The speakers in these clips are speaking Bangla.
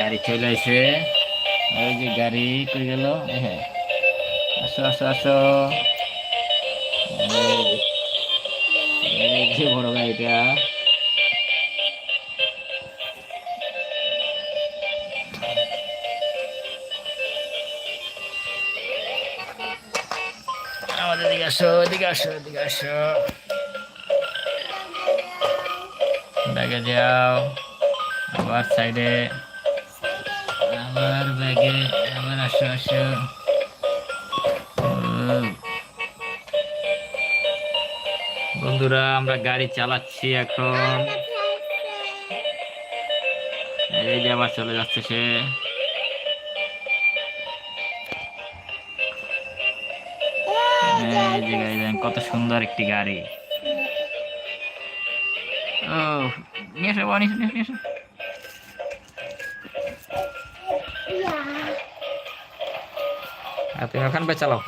গাড়ি চলে আসে। ওই যে গাড়ি কই গেল? হ্যাঁ আসো আসো আসো। বড় গাড়িটা। আমাদের দিকে আসো, এদিকে আসো এদিকে আসো। ব্যাগে যাও। আবার সাইডে আবার ব্যাগে আবার আসো আসো। বন্ধুরা আমরা গাড়ি চালাচ্ছি এখন। এই যে আবার চলে যাচ্ছে সে। এই কত সুন্দর একটি গাড়ি। ও নিয়ে এসো নিয়ে এসো, নিয়ে এসো, Iya. Nah, tinggalkan baca loh.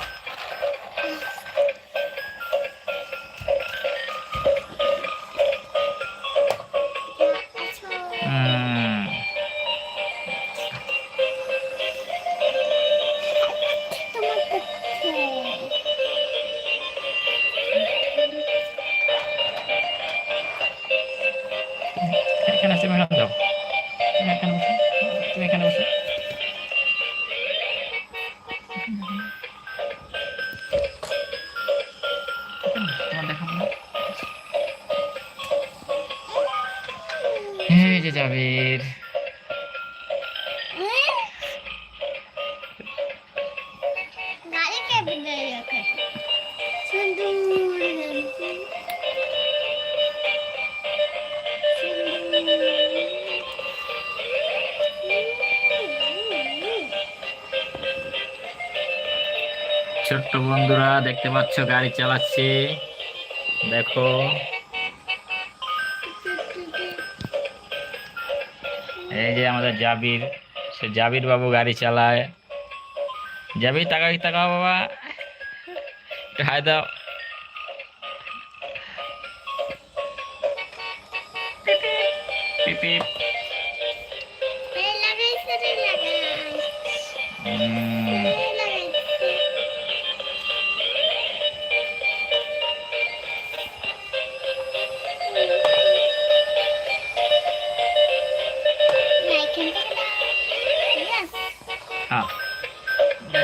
Hmm. Kan nasi makan dong. হুম এখানে তুমি এখানে যাও তুমি এখানে বসো তুমি এখানে বসো তোমার দেখাবো না এই যে জাবির গাড়ি কে বিদায় রাখে সুন্দর ছোট্ট বন্ধুরা দেখতে পাচ্ছ গাড়ি চালাচ্ছে। দেখো। এই যে আমাদের জাবির সে জাবির বাবু গাড়ি চালায়। জাবির টাকা টাকা বাবা। হাই দাও। পিপ পিপ।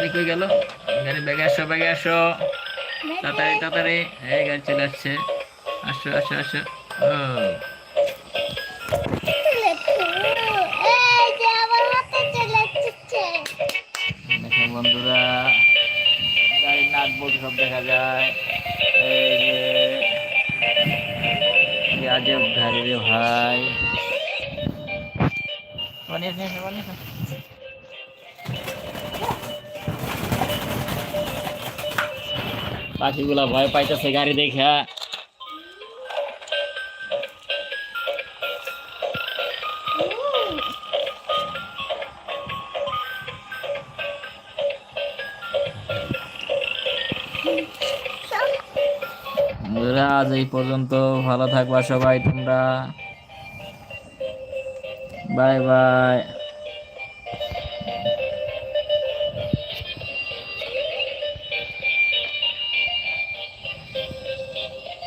গাড়ি কই গেল? গাড়ি ব্যাগে আসো ব্যাগে আসো। তাড়াতাড়ি তাড়াতাড়ি। এই গাড়ি চলে আসছে। আসো আসো আসো। ও। এই বন্ধুরা গাড়ির নাট বোল্ট সব দেখা যায়। এই যে আজব গাড়ি রে ভাই পাখিগুলা ভয় পাইতেছে গাড়ি দেখা। আজ এই পর্যন্ত। ভালো থাকবা সবাই তোমরা। Bye bye.